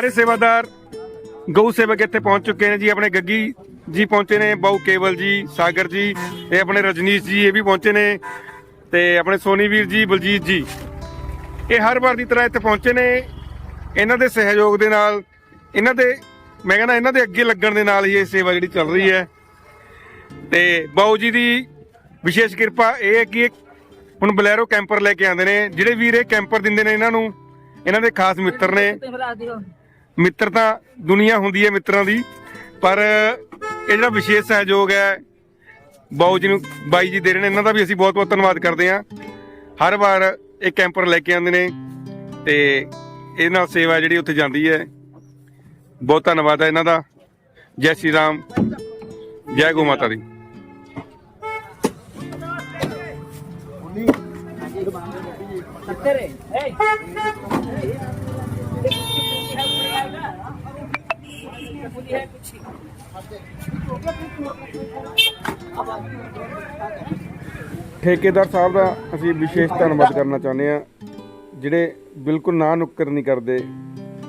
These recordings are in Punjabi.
ਸਾਰੇ ਸੇਵਾਦਾਰ ਗਊ ਸੇਵਕ ਇੱਥੇ ਪਹੁੰਚ ਚੁੱਕੇ ਨੇ ਜੀ, ਆਪਣੇ ਗੱਗੀ ਜੀ ਪਹੁੰਚੇ ਨੇ, ਬਾਊ ਕੇਵਲ ਜੀ, ਸਾਗਰ ਜੀ ਤੇ ਆਪਣੇ ਰਜਨੀਸ਼ ਜੀ, ਇਹ ਵੀ ਪਹੁੰਚੇ ਨੇ ਤੇ ਆਪਣੇ ਸੋਨੀ ਵੀਰ ਜੀ, ਬਲਜੀਤ ਜੀ। ਇਹ ਹਰ ਵਾਰ ਦੀ ਤਰ੍ਹਾਂ ਇੱਥੇ ਪਹੁੰਚੇ ਨੇ। ਇਹਨਾਂ ਦੇ ਸਹਿਯੋਗ ਦੇ ਨਾਲ, ਇਹਨਾਂ ਦੇ, ਮੈਂ ਕਹਿੰਦਾ ਇਹਨਾਂ ਦੇ ਅੱਗੇ ਲੱਗਣ ਦੇ ਨਾਲ ਹੀ ਇਹ ਸੇਵਾ ਜਿਹੜੀ ਚੱਲ ਰਹੀ ਹੈ। ਤੇ ਬਾਊ ਜੀ ਦੀ ਵਿਸ਼ੇਸ਼ ਕਿਰਪਾ ਇਹ ਹੈ ਕਿ ਇਹ ਹੁਣ ਬਲੈਰੋ ਕੈਂਪਰ ਲੈ ਕੇ ਆਉਂਦੇ ਨੇ। ਜਿਹੜੇ ਵੀਰ ਇਹ ਕੈਂਪਰ ਦਿੰਦੇ ਨੇ ਇਹਨਾਂ ਨੂੰ, ਇਹਨਾਂ ਦੇ ਖਾਸ ਮਿੱਤਰ ਨੇ। ਮਿੱਤਰ ਤਾਂ ਦੁਨੀਆ ਹੁੰਦੀ ਹੈ ਮਿੱਤਰਾਂ ਦੀ, ਪਰ ਇਹ ਜਿਹੜਾ ਵਿਸ਼ੇਸ਼ ਸਹਿਯੋਗ ਹੈ, ਬਾਊ ਜੀ ਨੂੰ, ਬਾਈ ਜੀ ਦੇ ਰਹੇ ਨੇ, ਇਹਨਾਂ ਦਾ ਵੀ ਅਸੀਂ ਬਹੁਤ ਬਹੁਤ ਧੰਨਵਾਦ ਕਰਦੇ ਹਾਂ। ਹਰ ਵਾਰ ਇਹ ਕੈਂਪਰ ਲੈ ਕੇ ਆਉਂਦੇ ਨੇ ਤੇ ਇਹਦੇ ਨਾਲ ਸੇਵਾ ਜਿਹੜੀ ਉੱਥੇ ਜਾਂਦੀ ਹੈ। ਬਹੁਤ ਧੰਨਵਾਦ ਹੈ ਇਹਨਾਂ ਦਾ। ਜੈ ਸ਼੍ਰੀ ਰਾਮ, ਜੈ ਗੋ ਮਾਤਾ ਦੀ। ਠੇਕੇਦਾਰ ਸਾਹਿਬ ਦਾ ਅਸੀਂ ਵਿਸ਼ੇਸ਼ ਧੰਨਵਾਦ ਕਰਨਾ ਚਾਹੁੰਦੇ ਹਾਂ। ਜਿਹੜੇ ਬਿਲਕੁਲ ਨਾ ਨੁੱਕਰ ਨਹੀਂ ਕਰਦੇ,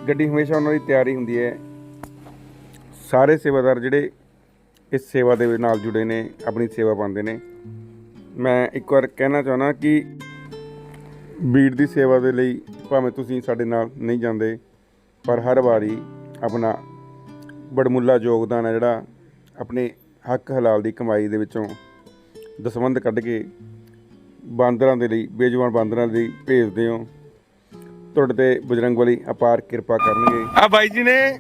ਗੱਡੀ ਹਮੇਸ਼ਾ ਉਹਨਾਂ ਦੀ ਤਿਆਰੀ ਹੁੰਦੀ ਹੈ। ਸਾਰੇ ਸੇਵਾਦਾਰ ਜਿਹੜੇ ਇਸ ਸੇਵਾ ਦੇ ਨਾਲ ਜੁੜੇ ਨੇ, ਆਪਣੀ ਸੇਵਾ ਪਾਉਂਦੇ ਨੇ। ਮੈਂ ਇੱਕ ਵਾਰ ਕਹਿਣਾ ਚਾਹੁੰਦਾ ਕਿ ਬੀੜ ਦੀ ਸੇਵਾ ਦੇ ਲਈ ਭਾਵੇਂ ਤੁਸੀਂ ਸਾਡੇ ਨਾਲ ਨਹੀਂ ਜਾਂਦੇ ਪਰ ਹਰ ਵਾਰੀ ਆਪਣਾ ਬੜਮੁੱਲਾ ਯੋਗਦਾਨ ਹੈ ਜਿਹੜਾ ਆਪਣੇ ਹੱਕ ਹਲਾਲ ਦੀ ਕਮਾਈ ਦੇ ਵਿੱਚੋਂ ਦਸਵੰਧ ਕੱਢ ਕੇ ਬਾਂਦਰਾਂ ਦੇ ਲਈ ਬੇਜਵਾਨ ਬਾਂਦਰਾਂ ਦੇ ਲਈ ਭੇਜਦੇ ਹੋ। ਤੁਹਾਡੇ ਤੇ ਬਜਰੰਗ ਵਾਲੀ ਅਪਾਰ ਕਿਰਪਾ ਕਰਨਗੇ। ਆ ਬਾਈ ਜੀ ਨੇ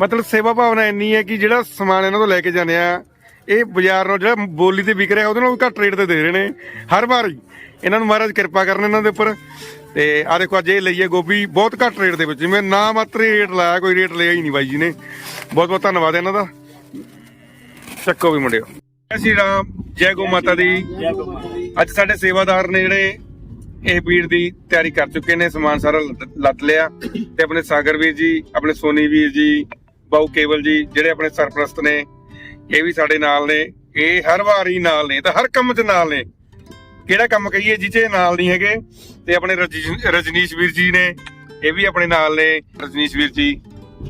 ਮਤਲਬ ਸੇਵਾ ਭਾਵਨਾ ਇੰਨੀ ਹੈ ਕਿ ਜਿਹੜਾ ਸਮਾਨ ਇਹਨਾਂ ਤੋਂ ਲੈ ਕੇ ਜਾਂਦੇ ਆ, ਇਹ ਬਾਜ਼ਾਰ ਨਾਲ ਜਿਹੜਾ ਬੋਲੀ ਤੇ ਵਿਕ ਰਿਹਾ, ਉਹਦੇ ਨਾਲੋਂ ਘੱਟ ਰੇਟ ਤੇ ਦੇ ਰਹੇ ਨੇ। ਹਰ ਵਾਰੀ ਇਹਨਾਂ ਨੂੰ ਮਹਾਰਾਜ ਕਿਰਪਾ ਕਰਨ ਇਹਨਾਂ ਦੇ ਉੱਪਰ। ਤੇ ਆ ਦੇਖੋ ਅੱਜ ਇਹ ਲਈਏ ਗੋਭੀ, ਬਹੁਤ ਘੱਟ ਰੇਟ ਦੇ ਵਿੱਚ। ਜਿਵੇਂ ਨਾ ਮਾਤਰ ਰੇਟ ਲਾਇਆ, ਕੋਈ ਰੇਟ ਲਿਆ ਹੀ ਨਹੀਂ ਬਾਈ ਜੀ ਨੇ। ਬਹੁਤ ਬਹੁਤ ਧੰਨਵਾਦ ਇਹਨਾਂ ਦਾ। ਚੱਕੋ ਵੀ ਮੁੰਡਿਓ। ਜੈ ਸ਼੍ਰੀ ਰਾਮ, ਜੈ ਗੋ ਮਾਤਾ ਦੀ। ਅੱਜ ਸਾਡੇ ਸੇਵਾਦਾਰ ਨੇ ਜਿਹੜੇ ਇਹ ਵੀਰ ਦੀ ਤਿਆਰੀ ਕਰ ਚੁੱਕੇ ਨੇ, ਸਮਾਨ ਸਾਰਾ ਲੱਦ- ਲਿਆ। ਤੇ ਆਪਣੇ ਸਾਗਰ ਵੀਰ ਜੀ, ਆਪਣੇ ਸੋਨੀ ਵੀਰ ਜੀ, ਬਾਊ ਕੇਵਲ ਜੀ, ਜਿਹੜੇ ਆਪਣੇ ਸਰਪ੍ਰਸਤ ਨੇ, ਇਹ ਵੀ ਸਾਡੇ ਨਾਲ ਨੇ। ਇਹ ਹਰ ਵਾਰ ਹੀ ਨਾਲ ਨੇ ਤਾਂ ਹਰ ਕੰਮ 'ਚ ਨਾਲ ਨੇ। ਕਿਹੜਾ ਕੰਮ ਕਹੀਏ ਜਿੱਚੇ ਨਾਲ ਨਹੀਂ ਹੈਗੇ? ਤੇ ਆਪਣੇ ਰਜੀ- ਰਜਨੀਸ਼ ਵੀਰ ਜੀ ਨੇ ਇਹ ਵੀ ਆਪਣੇ ਨਾਲ ਨੇ ਰਜਨੀਸ਼ ਵੀਰ ਜੀ।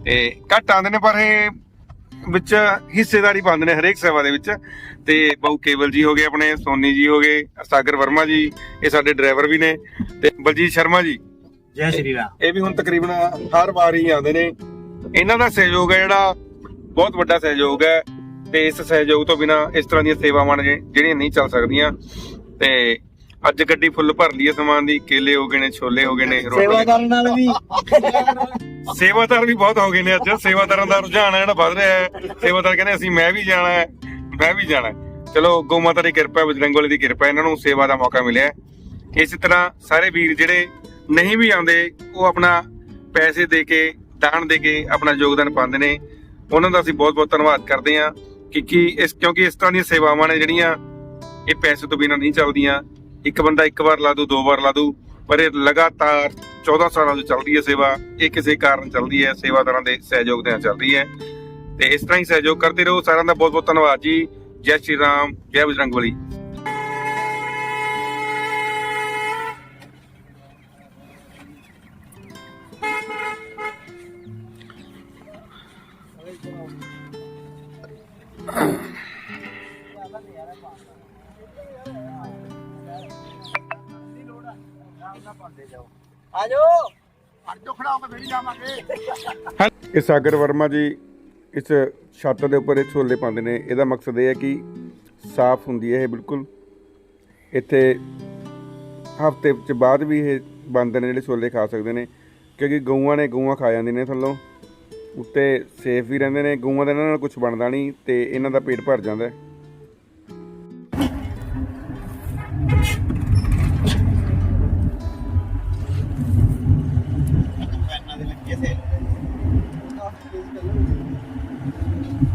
ਤੇ ਘੱਟ ਆਉਂਦੇ ਨੇ ਪਰ ਇਹ ਵਿੱਚ ਹਿੱਸੇਦਾਰੀ ਪਾਉਂਦੇ ਨੇ ਹਰੇਕ ਸੇਵਾ ਦੇ ਵਿੱਚ। ਤੇ ਬਾਊ ਕੇਵਲ ਜੀ ਹੋ ਗਏ ਆਪਣੇ ਸੋਨੀ ਜੀ ਹੋ ਗਏ ਸਾਗਰ ਵਰਮਾ ਜੀ ਇਹ ਸਾਡੇ ਡਰਾਈਵਰ ਵੀ ਨੇ। ਤੇ ਬਲਜੀਤ ਸ਼ਰਮਾ ਜੀ ਜੈ ਸ਼੍ਰੀ ਰਾਮ। ਇਹ ਵੀ ਹੁਣ ਤਕਰੀਬਨ ਹਰ ਵਾਰ ਹੀ ਆਉਂਦੇ ਨੇ। ਇਹਨਾਂ ਦਾ ਸਹਿਯੋਗ ਹੈ ਜਿਹੜਾ ਬਹੁਤ ਵੱਡਾ ਸਹਿਯੋਗ ਹੈ। ਤੇ ਇਸ ਸਹਿਯੋਗ ਤੋਂ ਬਿਨਾ ਇਸ ਤਰ੍ਹਾਂ ਦੀਆਂ ਸੇਵਾਵਾਂ ਜਿਹੜੀਆਂ ਨਹੀਂ ਚੱਲ ਸਕਦੀਆਂ। ਤੇ ਅੱਜ ਗੱਡੀ ਫੁੱਲ ਭਰ ਲਈ ਹੈ ਸਮਾਨ ਦੀ ਕੇਲੇ ਹੋ ਗਏ ਨੇ ਛੋਲੇ ਹੋ ਗਏ ਨੇ ਰੋਟੀ। ਸੇਵਾਦਾਰ ਨਾਲ ਵੀ। ਸੇਵਾਦਾਰ ਵੀ ਬਹੁਤ ਹੋ ਗਏ ਨੇ ਅੱਜ। ਸੇਵਾਦਾਰਾਂ ਦਾ ਰੁਝਾਨ ਹੈ ਜਿਹੜਾ ਵੱਧ ਰਿਹਾ ਹੈ। ਸੇਵਾਦਾਰ ਕਹਿੰਦੇ ਅਸੀਂ ਮੈਂ ਵੀ ਜਾਣਾ ਹੈ ਮੈਂ ਵੀ ਜਾਣਾ। ਚਲੋ ਗਊ ਮਾਤਾ ਦੀ ਕਿਰਪਾ ਹੈ ਬਜਰੰਗ ਬਲੀ ਦੀ ਕਿਰਪਾ ਹੈ, ਇਹਨਾਂ ਨੂੰ ਸੇਵਾ ਦਾ ਮੌਕਾ ਮਿਲਿਆ। ਇਸੇ ਤਰ੍ਹਾਂ ਸਾਰੇ ਵੀਰ ਜਿਹੜੇ ਨਹੀਂ ਵੀ ਆਉਂਦੇ ਉਹ ਆਪਣਾ ਪੈਸੇ ਦੇ ਕੇ ਦਾਨ ਦੇ ਕੇ ਆਪਣਾ ਯੋਗਦਾਨ ਪਾਉਂਦੇ ਨੇ। ਉਹਨਾਂ ਦਾ ਅਸੀਂ ਬਹੁਤ ਬਹੁਤ ਧੰਨਵਾਦ ਕਰਦੇ ਹਾਂ ਕਿ ਕੀ ਇਸ ਕਿਉਂਕਿ ਇਸ ਤਰ੍ਹਾਂ ਦੀਆਂ ਸੇਵਾਵਾਂ ਨੇ ਜਿਹੜੀਆਂ ਇਹ ਪੈਸੇ ਤੋਂ ਬਿਨਾਂ ਨਹੀਂ ਚੱਲਦੀਆਂ। ਇੱਕ ਬੰਦਾ ਇੱਕ ਵਾਰ ਲਾ ਦੂ, ਦੋ ਵਾਰ ਲਾ ਦੂ, ਪਰ ਇਹ ਲਗਾਤਾਰ 14 ਸਾਲਾਂ ਤੋਂ ਚੱਲਦੀ ਹੈ ਸੇਵਾ। ਇਹ ਕਿਸੇ ਕਾਰਨ ਚੱਲਦੀ ਹੈ, ਸੇਵਾਦਾਰਾਂ ਦੇ ਸਹਿਯੋਗ ਦੇ ਨਾਲ ਚੱਲਦੀ ਹੈ। ਤੇ ਇਸ ਤਰ੍ਹਾਂ ਹੀ ਸਹਿਯੋਗ ਕਰਦੇ ਰਹੋ। ਸਾਰਿਆਂ ਦਾ ਬਹੁਤ ਬਹੁਤ ਧੰਨਵਾਦ ਜੀ। ਜੈ ਸ਼੍ਰੀ ਰਾਮ, ਜੈ ਬਜਰੰਗ ਬਲੀ ਆਜੋ ਇਹ ਸਾਗਰ ਵਰਮਾ ਜੀ, ਇਸ ਛੱਤ ਦੇ ਉੱਪਰ ਇਹ ਛੋਲੇ ਪਾਉਂਦੇ ਨੇ। ਇਹਦਾ ਮਕਸਦ ਇਹ ਹੈ ਕਿ ਸਾਫ਼ ਹੁੰਦੀ ਹੈ ਇਹ ਬਿਲਕੁਲ। ਇੱਥੇ ਹਫ਼ਤੇ ਚ ਬਾਅਦ ਵੀ ਇਹ ਬੰਦੇ ਨੇ ਜਿਹੜੇ ਛੋਲੇ ਖਾ ਸਕਦੇ ਨੇ। ਕਿਉਂਕਿ ਗਊਆਂ ਨੇ ਗਊਆਂ ਖਾ ਜਾਂਦੀਆਂ ਨੇ ਥੱਲੋਂ। ਉੱਤੇ ਸੇਫ ਵੀ ਰਹਿੰਦੇ ਨੇ। ਗਊਆਂ ਦਾ ਇਹਨਾਂ ਨਾਲ ਕੁਝ ਬਣਦਾ ਨਹੀਂ ਤੇ ਇਹਨਾਂ ਦਾ ਪੇਟ ਭਰ ਜਾਂਦਾ ਹੈ।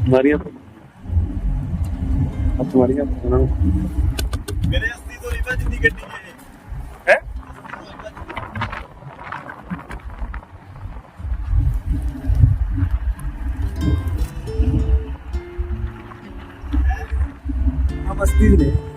ਮਾਰੀਆਂ। ਹੱਥ ਮਾਰੀਆਂ ਉਹਨਾਂ ਨੂੰ। ਮੇਰੇ ਅਸਤੀ ਤੋਂ ਰੀਤਾ ਜਿੰਨੀ ਗੱਡੀ ਹੈ। ਹੈ? ਆ ਬਸਤੀ ਦੇ।